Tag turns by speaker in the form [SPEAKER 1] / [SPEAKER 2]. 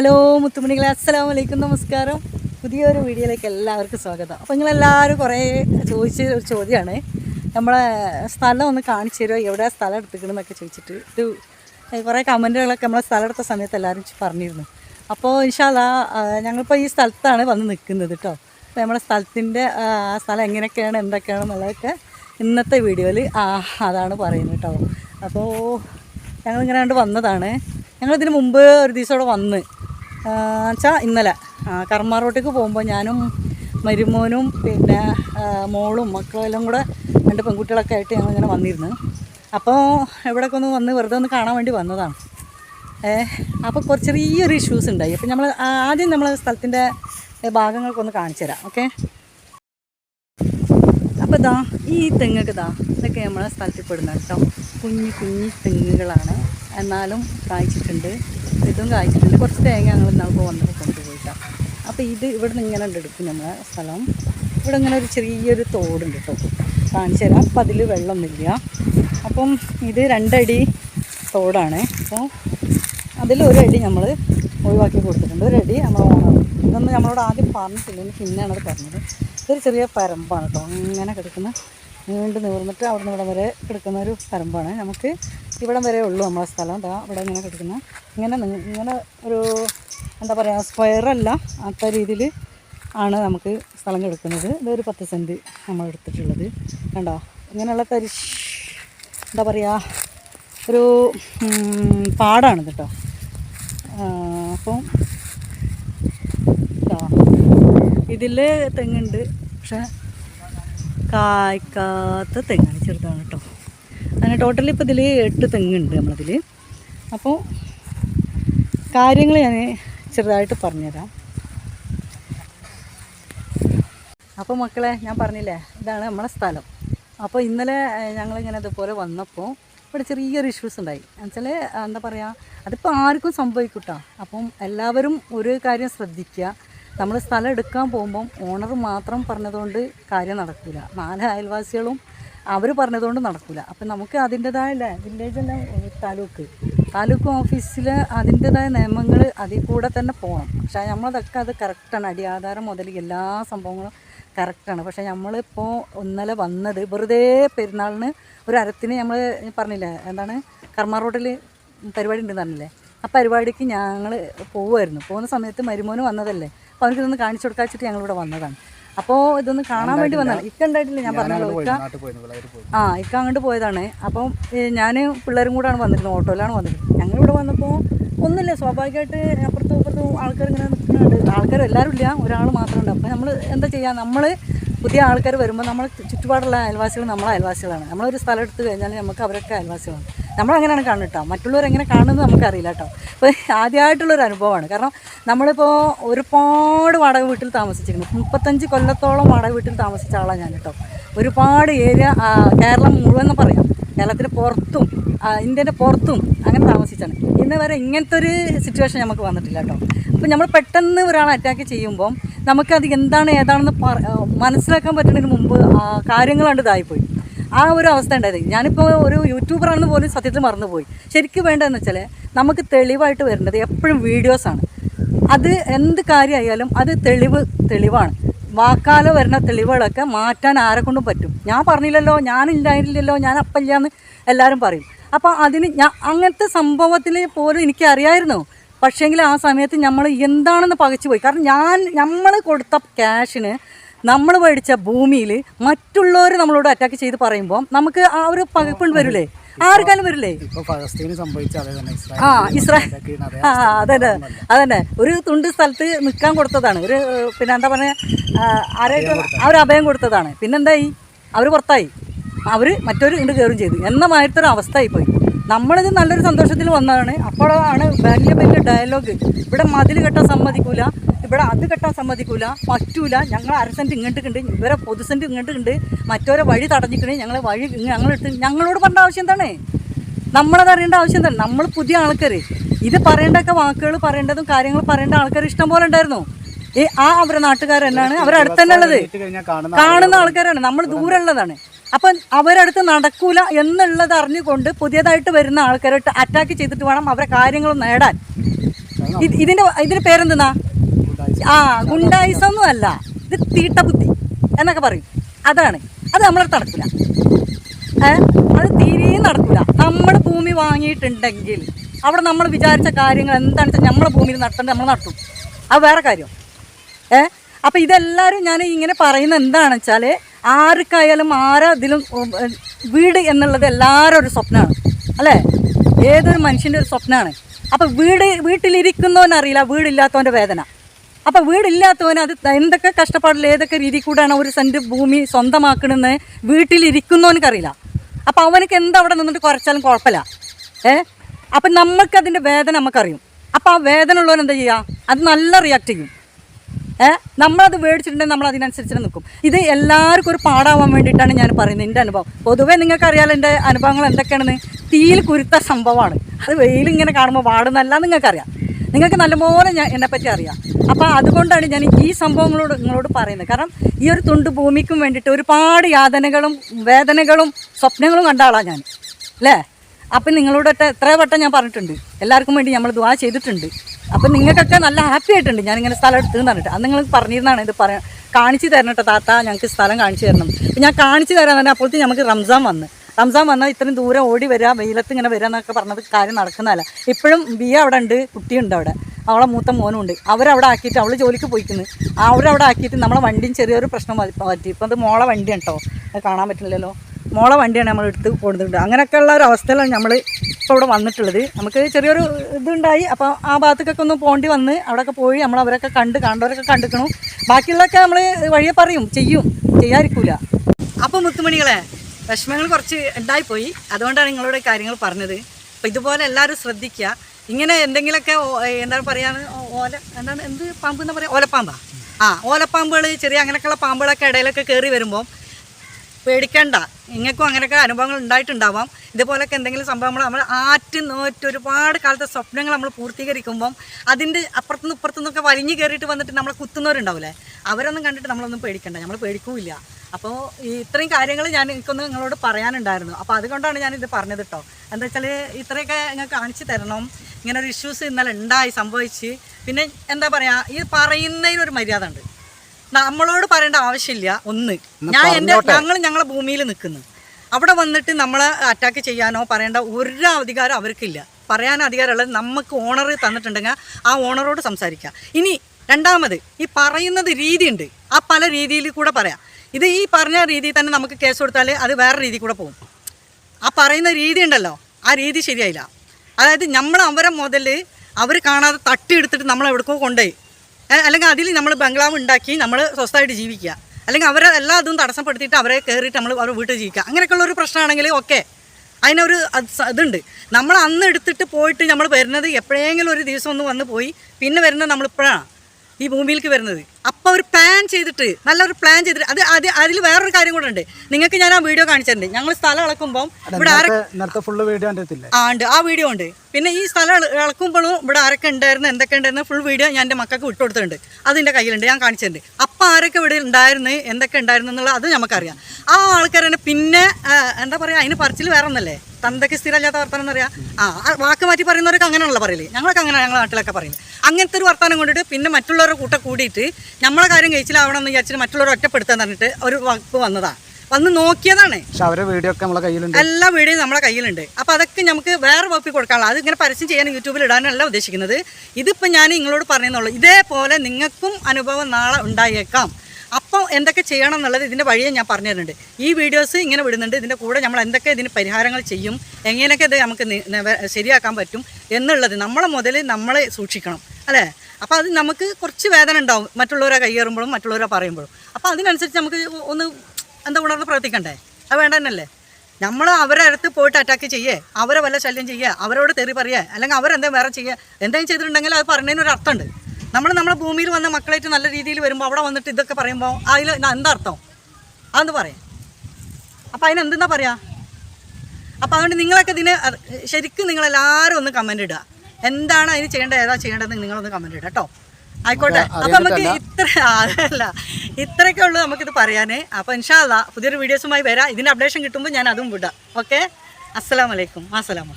[SPEAKER 1] Hello മുത്തുമണികളെ അസ്സലാം വലൈക്കും നമസ്കാരം. പുതിയൊരു വീഡിയോയിലേക്ക് എല്ലാവർക്കും സ്വാഗതം. അപ്പോൾ നിങ്ങളെല്ലാവരും കുറേ ചോദിച്ച ഒരു ചോദ്യമാണ്. നമ്മളെ സ്ഥലം ഒന്ന് കാണിച്ചു തരുമോ? എവിടെ സ്ഥലം എടുത്തിക്കണമെന്നൊക്കെ ചോദിച്ചിട്ട് ഇത് കുറേ കമന്റുകളൊക്കെ നമ്മളെ സ്ഥലം എടുത്ത സമയത്ത് എല്ലാവരും പറഞ്ഞിരുന്നു. അപ്പോൾ ഇൻഷാല്ല ഞങ്ങളിപ്പോൾ ഈ സ്ഥലത്താണ് വന്ന് നിൽക്കുന്നത് കേട്ടോ. അപ്പോൾ നമ്മുടെ സ്ഥലത്തിന്റെ ആ സ്ഥലം എങ്ങനെയൊക്കെയാണ് എന്തൊക്കെയാണ് എന്നുള്ളതൊക്കെ ഇന്നത്തെ വീഡിയോയിൽ അതാണ് പറയുന്നത് കേട്ടോ. അപ്പോൾ ഞങ്ങളിങ്ങനെ കണ്ട് വന്നതാണ്. ഞങ്ങളിതിന് മുമ്പ് ഒരു ദിവസം അവിടെ വന്ന് വെച്ചാൽ ഇന്നലെ കർമ്മ റോട്ടിക്ക് പോകുമ്പോൾ ഞാനും മരുമോനും പിന്നെ മോളും മക്കളും എല്ലാം കൂടെ രണ്ട് പെൺകുട്ടികളൊക്കെ ആയിട്ട് ഞങ്ങളിങ്ങനെ വന്നിരുന്നു. അപ്പോൾ ഇവിടെയൊക്കെ ഒന്ന് വന്ന് വെറുതെ ഒന്ന് കാണാൻ വേണ്ടി വന്നതാണ്. അപ്പോൾ കുറച്ച് ചെറിയൊരു ഇഷ്യൂസ് ഉണ്ടായി. അപ്പോൾ നമ്മൾ ആദ്യം നമ്മൾ സ്ഥലത്തിന്റെ ഭാഗങ്ങൾക്കൊന്ന് കാണിച്ചു തരാം ഓക്കെ? അപ്പോൾ ഇതാ ഈ തെങ്ങൊക്കെ ഇതാ ഇതൊക്കെ നമ്മളെ സ്ഥലത്തിൽ പെടുന്ന കേട്ടോ? കുഞ്ഞു കുഞ്ഞു തെങ്ങുകളാണ്. എന്നാലും കായ്ച്ചിട്ടുണ്ട്. ഇതും കായ്ച്ചിട്ടുണ്ട്. കുറച്ച് തേങ്ങ ഞങ്ങൾ ഇന്നാൾക്ക് വന്നപ്പോൾ കൊണ്ടുപോയിട്ടാണ് അപ്പോൾ ഇത് ഇവിടെ നിന്ന് ഇങ്ങനെ എടുക്കും നമ്മളെ സ്ഥലം. ഇവിടെ ഇങ്ങനെ ഒരു ചെറിയൊരു തോടുണ്ട് കേട്ടോ. കാണിച്ചു തരാം. അപ്പം അതിൽ വെള്ളമൊന്നുമില്ല. അപ്പം ഇത് രണ്ടടി തോടാണ്. അപ്പോൾ അടി നമ്മൾ ഒഴിവാക്കി കൊടുത്തിട്ടുണ്ട്. ഒരു അടി നമ്മൾ ഓണം ഇതൊന്നും നമ്മളോട് ആദ്യം പറഞ്ഞിട്ടില്ല. പിന്നെയാണത് പറഞ്ഞത്. ഇതൊരു ചെറിയ പരമ്പാണ് കേട്ടോ. ഇങ്ങനെ കിടക്കുന്ന നീണ്ട് നിവർന്നിട്ട് അവിടെ നിന്ന് ഇവിടം വരെ കിടക്കുന്ന ഒരു പരമ്പാണ് നമുക്ക് ഇവിടം വരെ ഉള്ളൂ നമ്മളെ സ്ഥലം. അതാ ഇവിടെ ഇങ്ങനെ കിടക്കുന്ന. ഇങ്ങനെ ഇങ്ങനെ ഒരു എന്താ പറയുക സ്ക്വയറല്ല അത്ത രീതിയിൽ ആണ് നമുക്ക് സ്ഥലം കിടക്കുന്നത്. ഇതൊരു പത്ത് സെന്റ് നമ്മൾ എടുത്തിട്ടുള്ളത്. കണ്ടോ? ഇങ്ങനെയുള്ള തരി എന്താ പറയുക ഒരു പാടാണ് കേട്ടോ. അപ്പം ഇതിൽ തെങ്ങുണ്ട്. പക്ഷെ കായ്ക്കാത്ത തെങ്ങാണ് ചെറുതാണ് കേട്ടോ അങ്ങനെ ടോട്ടലി ഇപ്പോൾ ഇതിൽ എട്ട് തെങ്ങുണ്ട് നമ്മളതിൽ അപ്പോൾ കാര്യങ്ങൾ ഞാൻ ചെറുതായിട്ട് പറഞ്ഞുതരാം. അപ്പോൾ മക്കളെ ഞാൻ പറഞ്ഞില്ലേ ഇതാണ് നമ്മളെ സ്ഥലം. അപ്പോൾ ഇന്നലെ ഞങ്ങളിങ്ങനെ ഇതുപോലെ വന്നപ്പോൾ ഇവിടെ ചെറിയൊരു ഇഷ്യൂസ് ഉണ്ടായി. എന്നുവെച്ചാൽ എന്താ പറയുക അതിപ്പോൾ ആർക്കും സംഭവിക്കൂട്ടോ. കേട്ടോ അപ്പം എല്ലാവരും ഒരു കാര്യം ശ്രദ്ധിക്കുക നമ്മൾ സ്ഥലം എടുക്കാൻ പോകുമ്പം ഓണർ മാത്രം പറഞ്ഞതുകൊണ്ട് കാര്യം നടക്കില്ല നാല് അയൽവാസികളും അവർ പറഞ്ഞതുകൊണ്ട് നടക്കില്ല അപ്പം നമുക്ക് അതിന്റെതായ വില്ലേജ് വില്ലേജല്ല താലൂക്ക്. താലൂക്ക് ഓഫീസിൽ അതിന്റെതായ നിയമങ്ങൾ അതിൽ കൂടെ തന്നെ പോകണം പക്ഷേ നമ്മളതൊക്കെ അത് കറക്റ്റാണ് അടിയാധാരം മുതൽ എല്ലാ സംഭവങ്ങളും കറക്റ്റാണ് പക്ഷേ നമ്മളിപ്പോൾ ഇന്നലെ വന്നത് വെറുതെ പെരുന്നാളിന് ഒരു അരത്തിന് നമ്മൾ പറഞ്ഞില്ലേ എന്താണ് കർമ്മ റോഡിൽ പരിപാടി ഉണ്ടെന്ന് പറഞ്ഞില്ലേ? ആ പരിപാടിക്ക് ഞങ്ങൾ പോവുമായിരുന്നു. പോകുന്ന സമയത്ത് മരുമോന് വന്നതല്ലേ? അപ്പോൾ അവർക്ക് ഇതൊന്ന് കാണിച്ചു കൊടുക്കാൻ വെച്ചിട്ട് ഞങ്ങളിവിടെ വന്നതാണ്. അപ്പോൾ ഇതൊന്ന് കാണാൻ വേണ്ടി വന്നതാണ്. ഇക്ക ഉണ്ടായിട്ടില്ല ഞാൻ പറഞ്ഞല്ലോ ഇക്ക. ആ ഇക്ക അങ്ങോട്ട് പോയതാണ്. അപ്പം ഞാൻ പിള്ളേരും കൂടാണ് വന്നിരുന്നത് ഓട്ടോയിലാണ് വന്നിരുന്നത്. ഞങ്ങളിവിടെ വന്നപ്പോൾ ഒന്നുമില്ല സ്വാഭാവികമായിട്ട് അപ്പുറത്തും ഇപ്പുറത്തും ആൾക്കാർ ഇങ്ങനെ നിൽക്കുന്നുണ്ട്. ആൾക്കാർ എല്ലാവരും ഇല്ല ഒരാൾ മാത്രമുണ്ട്. അപ്പോൾ നമ്മൾ എന്താ ചെയ്യുക നമ്മൾ പുതിയ ആൾക്കാർ വരുമ്പോൾ നമ്മൾ ചുറ്റുപാടുള്ള അയൽവാസികൾ നമ്മളെ അയൽവാസികളാണ്. നമ്മളൊരു സ്ഥലം എടുത്ത് കഴിഞ്ഞാൽ നമുക്ക് അവരൊക്കെ അയൽവാസികളാണ്. നമ്മളങ്ങനെയാണ് കാണുന്നത് കേട്ടോ മറ്റുള്ളവർ എങ്ങനെ കാണുന്നത് നമുക്കറിയില്ല കേട്ടോ അപ്പോൾ ആദ്യമായിട്ടുള്ളൊരു അനുഭവമാണ്. കാരണം നമ്മളിപ്പോൾ ഒരുപാട് വാടക വീട്ടിൽ താമസിച്ചിരുന്നു. മുപ്പത്തഞ്ച് കൊല്ലത്തോളം വാടക വീട്ടിൽ താമസിച്ച ആളാണ് ഞാൻ കേട്ടോ ഒരുപാട് ഏരിയ കേരളം മുഴുവൻ പറയാം. കേരളത്തിന് പുറത്തും ഇന്ത്യന്റെ പുറത്തും അങ്ങനെ താമസിച്ചാണ്. ഇന്ന് വരെ ഇങ്ങനത്തെ ഒരു സിറ്റുവേഷൻ നമുക്ക് വന്നിട്ടില്ല കേട്ടോ അപ്പോൾ നമ്മൾ പെട്ടെന്ന് ഒരാളെ അറ്റാക്ക് ചെയ്യുമ്പം നമുക്കത് എന്താണ് ഏതാണെന്ന് മനസ്സിലാക്കാൻ പറ്റുന്നതിന് മുമ്പ് കാര്യങ്ങൾ ഇതായിപ്പോയി. ആ ഒരു അവസ്ഥ ഉണ്ടായത്. ഞാനിപ്പോൾ ഒരു യൂട്യൂബറാണെന്ന് പോലും സത്യത്തിൽ മറന്നുപോയി. ശരിക്കും വേണ്ടതെന്ന് വെച്ചാൽ നമുക്ക് തെളിവായിട്ട് വരേണ്ടത് എപ്പോഴും വീഡിയോസാണ് അത് എന്ത് കാര്യമായാലും അത് തെളിവ് തെളിവാണ്. വാക്കാലോ വരുന്ന തെളിവുകളൊക്കെ മാറ്റാൻ ആരെക്കൊണ്ടും പറ്റും. ഞാൻ പറഞ്ഞില്ലല്ലോ ഞാൻ ഞാനില്ലായിരുന്നില്ലല്ലോ ഞാൻ അപ്പല്ലാന്ന് എല്ലാവരും പറയും. അപ്പോൾ അതിന് ഞാൻ അങ്ങനത്തെ സംഭവത്തിൽ പോലും എനിക്കറിയായിരുന്നു പക്ഷേങ്കിൽ ആ സമയത്ത് നമ്മൾ എന്താണെന്ന് പകച്ചു പോയി കാരണം ഞാൻ നമ്മൾ കൊടുത്ത ക്യാഷിന് നമ്മൾ മേടിച്ച ഭൂമിയിൽ മറ്റുള്ളവർ നമ്മളോട് അറ്റാക്ക് ചെയ്ത് പറയുമ്പോൾ നമുക്ക് ആ ഒരു പകപ്പുണ്ട് വരില്ലേ? ആർക്കാലും വരില്ലേ? ആ ഇസ്രായേൽ. ആ അതന്നെ അതന്നെ. ഒരു തുണ്ട് സ്ഥലത്ത് നിൽക്കാൻ കൊടുത്തതാണ്. ഒരു പിന്നെ എന്താ പറയുക ആരായിട്ട് അവർ അഭയം കൊടുത്തതാണ്. പിന്നെന്തായി അവർ പുറത്തായി. അവർ മറ്റൊരു ഇണ്ട് കയറും ചെയ്തു. എന്ന മാതിരത്തെ അവസ്ഥ അവസ്ഥയായി പോയി നമ്മളിത് നല്ലൊരു സന്തോഷത്തിൽ വന്നതാണ്. അപ്പോഴാണ് വലിയ വലിയ ഡയലോഗ് ഇവിടെ മതിൽ കെട്ടാൻ സമ്മതിക്കൂല. ഇവിടെ അത് കെട്ടാൻ സമ്മതിക്കൂല പറ്റൂല. ഞങ്ങൾ അര സെന്റ് ഇങ്ങോട്ട് ഉണ്ട് ഇവരെ പൊതു സെന്റ് ഇങ്ങോട്ട് ഉണ്ട് മറ്റോരെ വഴി തടഞ്ഞിക്കണേ. ഞങ്ങളെ വഴി ഞങ്ങളെടുത്ത് ഞങ്ങളോട് പറഞ്ഞ ആവശ്യം എന്താണ്? നമ്മളത് അറിയേണ്ട ആവശ്യം എന്താണ്? നമ്മൾ പുതിയ ആൾക്കാർ ഇത് പറയേണ്ടൊക്കെ വാക്കുകൾ പറയേണ്ടതും കാര്യങ്ങൾ പറയേണ്ട ആൾക്കാർ ഇഷ്ടം പോലെ ഉണ്ടായിരുന്നു. ഈ ആ അവരെ നാട്ടുകാർ തന്നെയാണ്. അവരടുത്ത് തന്നെ ഉള്ളത്.
[SPEAKER 2] കാണുന്ന
[SPEAKER 1] കാണുന്ന ആൾക്കാരാണ്. നമ്മൾ ദൂരെ ഉള്ളതാണ് അപ്പം അവരടുത്ത് നടക്കൂല എന്നുള്ളത് അറിഞ്ഞുകൊണ്ട് പുതിയതായിട്ട് വരുന്ന ആൾക്കാരായിട്ട് അറ്റാക്ക് ചെയ്തിട്ട് വേണം അവരെ കാര്യങ്ങൾ നേടാൻ. ഇതിന്റെ ഇതിന്റെ പേരെന്തെന്നാ? ആ ഗുണ്ടായിസൊന്നും അല്ല ഇത് തീട്ട ബുദ്ധി എന്നൊക്കെ പറയും. അതാണ്. അത് നമ്മളടുത്ത് നടക്കില്ല അത് തീരെ നടക്കില്ല നമ്മൾ ഭൂമി വാങ്ങിയിട്ടുണ്ടെങ്കിൽ അവിടെ നമ്മൾ വിചാരിച്ച കാര്യങ്ങൾ എന്താണെന്ന് വെച്ചാൽ നമ്മളെ ഭൂമിയിൽ നടത്തേണ്ടത് നമ്മൾ നടത്തും. അത് വേറെ കാര്യം. ഏ? അപ്പോൾ ഇതെല്ലാവരും ഞാൻ ഇങ്ങനെ പറയുന്ന എന്താണെന്ന് വെച്ചാൽ ആർക്കായാലും ആരാ ഇതിലും വീട് എന്നുള്ളത് എല്ലാവരും ഒരു സ്വപ്നമാണ്. അല്ലേ? ഏതൊരു മനുഷ്യന്റെ ഒരു സ്വപ്നമാണ്. അപ്പോൾ വീട് വീട്ടിലിരിക്കുന്നവനറിയില്ല വീടില്ലാത്തവന്റെ വേദന. അപ്പം വീടില്ലാത്തവന് അത് എന്തൊക്കെ കഷ്ടപ്പാടിൽ ഏതൊക്കെ രീതി കൂടെയാണ് ഒരു സെന്റ് ഭൂമി സ്വന്തമാക്കണമെന്ന് വീട്ടിലിരിക്കുന്നവനക്കറിയില്ല. അപ്പോൾ അവനക്ക് എന്തവിടെ നിന്നിട്ട് കുറച്ചാലും കുഴപ്പമില്ല. ഏ? അപ്പം നമുക്കതിന്റെ വേദന നമുക്കറിയും അപ്പോൾ ആ വേദന ഉള്ളവൻ എന്താ ചെയ്യുക അത് നല്ല റിയാക്ട് ചെയ്യും. ഏ? നമ്മളത് മേടിച്ചിട്ടുണ്ടെങ്കിൽ നമ്മൾ അതിനനുസരിച്ച് നിൽക്കും ഇത് എല്ലാവർക്കും ഒരു പാടാവാൻ വേണ്ടിയിട്ടാണ് ഞാൻ പറയുന്നത് എന്റെ അനുഭവം. പൊതുവേ നിങ്ങൾക്ക് അറിയാലോ എന്റെ അനുഭവങ്ങൾ എന്തൊക്കെയാണെന്ന്? തീയിൽ കുരുത്ത സംഭവമാണ്. അത് വെയിലിങ്ങനെ കാണുമ്പോൾ പാടുന്നല്ല നിങ്ങൾക്കറിയാം. നിങ്ങൾക്ക് നല്ലപോലെ ഞാൻ എന്നെപ്പറ്റി അറിയാം. അപ്പോൾ അതുകൊണ്ടാണ് ഞാൻ ഈ സംഭവങ്ങളോട് നിങ്ങളോട് പറയുന്നത്. കാരണം ഈ ഒരു തുണ്ട് ഭൂമിക്കും വേണ്ടിയിട്ട് ഒരുപാട് യാതനകളും വേദനകളും സ്വപ്നങ്ങളും കണ്ട ആളാണ് ഞാൻ. അല്ലേ? അപ്പം നിങ്ങളോടൊക്കെ എത്ര വട്ടം ഞാൻ പറഞ്ഞിട്ടുണ്ട്. എല്ലാവർക്കും വേണ്ടി നമ്മൾ ദുവാ ചെയ്തിട്ടുണ്ട്. അപ്പം നിങ്ങൾക്കൊക്കെ നല്ല ഹാപ്പി ആയിട്ടുണ്ട്. ഞാനിങ്ങനെ സ്ഥലം എടുത്തു പറഞ്ഞിട്ട്. അത് നിങ്ങൾ പറഞ്ഞിരുന്നാണ് ഇത് പറയാൻ കാണിച്ചു തരണം കേട്ടോ താത്ത ഞങ്ങൾക്ക് സ്ഥലം കാണിച്ചു തരണം. ഞാൻ കാണിച്ചു തരാൻ തന്നെ അപ്പോഴത്തേക്ക് നമുക്ക് റംസാൻ വന്ന്. റംസാൻ വന്നാൽ ഇത്രയും ദൂരം ഓടി വരിക വെയിലത്ത് ഇങ്ങനെ വരിക എന്നൊക്കെ പറഞ്ഞത് കാര്യം നടക്കുന്നതല്ല. ഇപ്പോഴും ബിയ അവിടെ ഉണ്ട് കുട്ടിയുണ്ട് അവിടെ. അവളെ മൂത്ത മോനും ഉണ്ട്. അവരവിടെ ആക്കിയിട്ട് അവൾ ജോലിക്ക് പോയിക്കുന്നു. അവരവിടെ ആക്കിയിട്ട് നമ്മളെ വണ്ടിയും ചെറിയൊരു പ്രശ്നം പറ്റി ഇപ്പം അത് മോളെ വണ്ടിയാണ് കേട്ടോ അത് കാണാൻ പറ്റില്ലല്ലോ. മോളെ വണ്ടിയാണ് നമ്മൾ എടുത്ത് കൊടുത്തിട്ടുണ്ട് അങ്ങനെയൊക്കെയുള്ള ഒരു അവസ്ഥയിലാണ് നമ്മൾ ഇപ്പോൾ ഇവിടെ വന്നിട്ടുള്ളത്. നമുക്ക് ചെറിയൊരു ഇതുണ്ടായി. അപ്പോൾ ആ ഭാഗത്തേക്കൊക്കെ ഒന്ന് പോണ്ടി വന്ന് അവിടെയൊക്കെ പോയി നമ്മൾ അവരൊക്കെ കണ്ട് കണ്ടവരൊക്കെ കണ്ടിക്കണം ബാക്കിയുള്ളതൊക്കെ നമ്മൾ വഴിയെ പറയും ചെയ്യും. ചെയ്യാതിരിക്കൂല. അപ്പോൾ മുത്തുമണികളെ വിഷമങ്ങൾ കുറച്ച് ഉണ്ടായിപ്പോയി. അതുകൊണ്ടാണ് നിങ്ങളോട് കാര്യങ്ങൾ പറഞ്ഞത്. അപ്പോൾ ഇതുപോലെ എല്ലാവരും ശ്രദ്ധിക്കുക. ഇങ്ങനെ എന്തെങ്കിലുമൊക്കെ എന്താണ് പറയുക ഓല എന്താണ് എന്ത് പാമ്പ് എന്ന് പറയുക ഓലപ്പാമ്പാ? ആ ഓലപ്പാമ്പുകൾ ചെറിയ അങ്ങനെയൊക്കെയുള്ള പാമ്പുകളൊക്കെ ഇടയിലൊക്കെ കയറി വരുമ്പോൾ പേടിക്കണ്ട. നിങ്ങൾക്കും അങ്ങനെയൊക്കെ അനുഭവങ്ങൾ ഉണ്ടായിട്ടുണ്ടാവാം. ഇതുപോലൊക്കെ എന്തെങ്കിലും സംഭവങ്ങൾ നമ്മൾ ആറ്റ് നോറ്റ് ഒരുപാട് കാലത്തെ സ്വപ്നങ്ങൾ നമ്മൾ പൂർത്തീകരിക്കുമ്പം അതിന്റെ അപ്പുറത്തുനിന്ന് ഇപ്പുറത്തുനിന്നൊക്കെ വലിഞ്ഞു കയറിയിട്ട് വന്നിട്ട് നമ്മളെ കുത്തുന്നവരുണ്ടാവില്ലേ അവരൊന്നും കണ്ടിട്ട് നമ്മളൊന്നും പേടിക്കണ്ട. നമ്മൾ പേടിക്കൂല അപ്പോൾ ഈ ഇത്രയും കാര്യങ്ങൾ ഞാൻ എനിക്കൊന്ന് നിങ്ങളോട് പറയാനുണ്ടായിരുന്നു. അപ്പോൾ അതുകൊണ്ടാണ് ഞാനിത് പറഞ്ഞത് കേട്ടോ എന്താ വെച്ചാൽ ഇത്രയൊക്കെ നിങ്ങൾക്ക് കാണിച്ചു തരണം. ഇങ്ങനെ ഒരു ഇഷ്യൂസ് ഇന്നലെ ഉണ്ടായി സംഭവിച്ച്. പിന്നെ എന്താ പറയുക ഈ പറയുന്നതിനൊരു മര്യാദ ഉണ്ട്. നമ്മളോട് പറയേണ്ട ആവശ്യമില്ല ഒന്ന്. ഞാൻ എന്റെ ഞങ്ങൾ ഞങ്ങളെ ഭൂമിയിൽ നിൽക്കുന്നു അവിടെ വന്നിട്ട് നമ്മളെ അറ്റാക്ക് ചെയ്യാനോ പറയേണ്ട ഒരു അധികാരം അവർക്കില്ല. പറയാൻ അധികാരമുള്ളത് നമുക്ക് ഓണർ തന്നിട്ടുണ്ടെങ്കിൽ ആ ഓണറോട് സംസാരിക്കാം. ഇനി രണ്ടാമത് ഈ പറയുന്നത് രീതിയുണ്ട്. ആ പല രീതിയിൽ കൂടെ പറയാം. ഇത് ഈ പറഞ്ഞ രീതിയിൽ തന്നെ നമുക്ക് കേസ് കൊടുത്താൽ അത് വേറെ രീതി കൂടെ പോകും. ആ പറയുന്ന രീതി ഉണ്ടല്ലോ ആ രീതി ശരിയായില്ല. അതായത് നമ്മൾ അവരെ മുതൽ അവർ കാണാതെ തട്ടിയെടുത്തിട്ട് നമ്മൾ എവിടേക്കോ കൊണ്ടുപോയി. അല്ലെങ്കിൽ അതിൽ നമ്മൾ ബംഗ്ലാവ് ഉണ്ടാക്കി നമ്മൾ സ്വസ്ഥമായിട്ട് ജീവിക്കുക. അല്ലെങ്കിൽ അവരെ എല്ലാ ഇതും തടസ്സപ്പെടുത്തിയിട്ട് അവരെ കയറിയിട്ട് നമ്മൾ അവരുടെ വീട്ടിൽ ജീവിക്കുക. അങ്ങനെയൊക്കെയുള്ള ഒരു പ്രശ്നമാണെങ്കിൽ ഓക്കെ അതിനൊരു അത് ഇതുണ്ട്. നമ്മൾ അന്ന് എടുത്തിട്ട് പോയിട്ട് നമ്മൾ വരുന്നത് എപ്പോഴെങ്കിലും ഒരു ദിവസം ഒന്ന് വന്ന് പോയി പിന്നെ വരുന്നത് നമ്മളിപ്പോഴാണ് ഈ ഭൂമിയിലേക്ക് വരുന്നത്. അപ്പോൾ ഒരു പ്ലാൻ ചെയ്തിട്ട് നല്ലൊരു പ്ലാൻ ചെയ്തിട്ട് അത് അത് അതിൽ വേറൊരു കാര്യം കൂടെ ഉണ്ട്. നിങ്ങൾക്ക് ഞാൻ ആ വീഡിയോ കാണിച്ചിട്ടുണ്ട്. ഞങ്ങൾ സ്ഥലം ഇളക്കുമ്പോൾ ഇവിടെ ആരൊക്കെ
[SPEAKER 2] ഇന്നലത്തെ ഫുള്ള് വീഡിയോ
[SPEAKER 1] ആ ഉണ്ട്. ആ വീഡിയോ ഉണ്ട്. പിന്നെ ഈ സ്ഥലം ഇള- ഇളക്കുമ്പോഴും ഇവിടെ ആരൊക്കെ ഉണ്ടായിരുന്നു എന്തൊക്കെ ഉണ്ടായിരുന്നു ഫുൾ വീഡിയോ ഞാൻ എന്റെ മക്കൾക്ക് വിട്ടുകൊടുത്തിട്ടുണ്ട് അതിന്റെ കയ്യിലുണ്ട്. ഞാൻ കാണിച്ചിട്ടുണ്ട്. അപ്പം ആരൊക്കെ ഇവിടെ ഉണ്ടായിരുന്നു എന്തൊക്കെ ഉണ്ടായിരുന്നു എന്നുള്ളത് അത് നമുക്കറിയാം. ആ ആൾക്കാർ തന്നെ പിന്നെ എന്താ പറയുക അതിന് പറച്ചിൽ വേറെ ഒന്നല്ലേ? തന്തയ്ക്ക് സ്ഥിരമല്ലാത്ത വർത്തമാനം എന്ന് പറയാം. ആ ആ വാക്ക് മാറ്റി പറയുന്നവരൊക്കെ അങ്ങനെയുള്ള പറയില്ലേ ഞങ്ങളൊക്കെ അങ്ങനെ ഞങ്ങളുടെ നാട്ടിലൊക്കെ പറയില്ല അങ്ങനത്തെ ഒരു വർത്തമാനം കൊണ്ടിട്ട് പിന്നെ മറ്റുള്ളവരുടെ കൂട്ടം കൂടിയിട്ട് നമ്മളെ കാര്യം കഴിച്ചിലാവണം എന്ന് വിചാരിച്ചിട്ട് മറ്റുള്ളവരെ ഒറ്റപ്പെടുത്താൻ പറഞ്ഞിട്ട് ഒരു വകുപ്പ് വന്നതാ. വന്ന് നോക്കിയതാണ്.
[SPEAKER 2] പക്ഷെ അവരെ വീഡിയോ ഒക്കെ നമ്മളെ കയ്യിലുണ്ട്.
[SPEAKER 1] എല്ലാ വീഡിയോയും നമ്മളെ കയ്യിലുണ്ട്. അപ്പോൾ അതൊക്കെ നമുക്ക് വേറെ വകുപ്പിൽ കൊടുക്കാനുള്ള അത് ഇങ്ങനെ പരസ്യം ചെയ്യാൻ യൂട്യൂബിൽ ഇടാനല്ല ഉദ്ദേശിക്കുന്നത്. ഇതിപ്പോൾ ഞാൻ നിങ്ങളോട് പറയുന്നുള്ളൂ ഇതേപോലെ നിങ്ങൾക്കും അനുഭവം നാളെ ഉണ്ടായേക്കാം. അപ്പോൾ എന്തൊക്കെ ചെയ്യണം എന്നുള്ളത് ഇതിന്റെ വഴിയെ ഞാൻ പറഞ്ഞു തരുന്നുണ്ട്. ഈ വീഡിയോസ് ഇങ്ങനെ വിടുന്നുണ്ട്. ഇതിന്റെ കൂടെ നമ്മൾ എന്തൊക്കെ ഇതിന് പരിഹാരങ്ങൾ ചെയ്യും എങ്ങനെയൊക്കെ ഇത് നമുക്ക് ശരിയാക്കാൻ പറ്റും എന്നുള്ളത് നമ്മളെ മുതൽ നമ്മളെ സൂക്ഷിക്കണം. അല്ലേ? അപ്പോൾ അത് നമുക്ക് കുറച്ച് വേദന ഉണ്ടാവും. മറ്റുള്ളവരെ കയ്യേറുമ്പോഴും മറ്റുള്ളവരെ പറയുമ്പോഴും. അപ്പോൾ അതിനനുസരിച്ച് നമുക്ക് ഒന്ന് എന്താ ഉണർന്ന് പ്രവർത്തിക്കണ്ടേ? അത് വേണ്ട തന്നെയല്ലേ നമ്മൾ അവരെ അടുത്ത് പോയിട്ട് അറ്റാക്ക് ചെയ്യേ. അവരെ വല്ല ശല്യം ചെയ്യുക അവരോട് തെറി പറയുക അല്ലെങ്കിൽ അവരെന്തെങ്കിലും വേറെ ചെയ്യുക എന്തെങ്കിലും ചെയ്തിട്ടുണ്ടെങ്കിൽ അത് പറഞ്ഞതിന് ഒരു അർത്ഥമുണ്ട്. നമ്മൾ നമ്മുടെ ഭൂമിയിൽ വന്ന മക്കളായിട്ട് നല്ല രീതിയിൽ വരുമ്പോൾ അവിടെ വന്നിട്ട് ഇതൊക്കെ പറയുമ്പോൾ അതിൽ എന്താ അർത്ഥം? അതെന്ന് പറയാം. അപ്പോൾ അതിനെന്താ പറയുക അപ്പോൾ അതുകൊണ്ട് നിങ്ങളൊക്കെ ഇതിന് ശരിക്കും നിങ്ങളെല്ലാവരും ഒന്ന് കമന്റ് ഇടുക. എന്താണ് അതിന് ചെയ്യേണ്ടത്? ഏതാ ചെയ്യേണ്ടതെന്ന് നിങ്ങളൊന്ന് കമന്റ് ഇടാം കേട്ടോ. ആയിക്കോട്ടെ. അപ്പം നമുക്ക് ഇത്ര അതല്ല. ഇത്രയൊക്കെ ഉള്ളൂ നമുക്കിത് പറയാൻ അപ്പോൾ ഇൻഷാല്ല പുതിയൊരു വീഡിയോസുമായി വരാം. ഇതിന്റെ അപ്ഡേഷൻ കിട്ടുമ്പോൾ ഞാൻ അതും വിടാം. ഓക്കെ? അസ്സലാമലൈക്കും അസ്സലാമ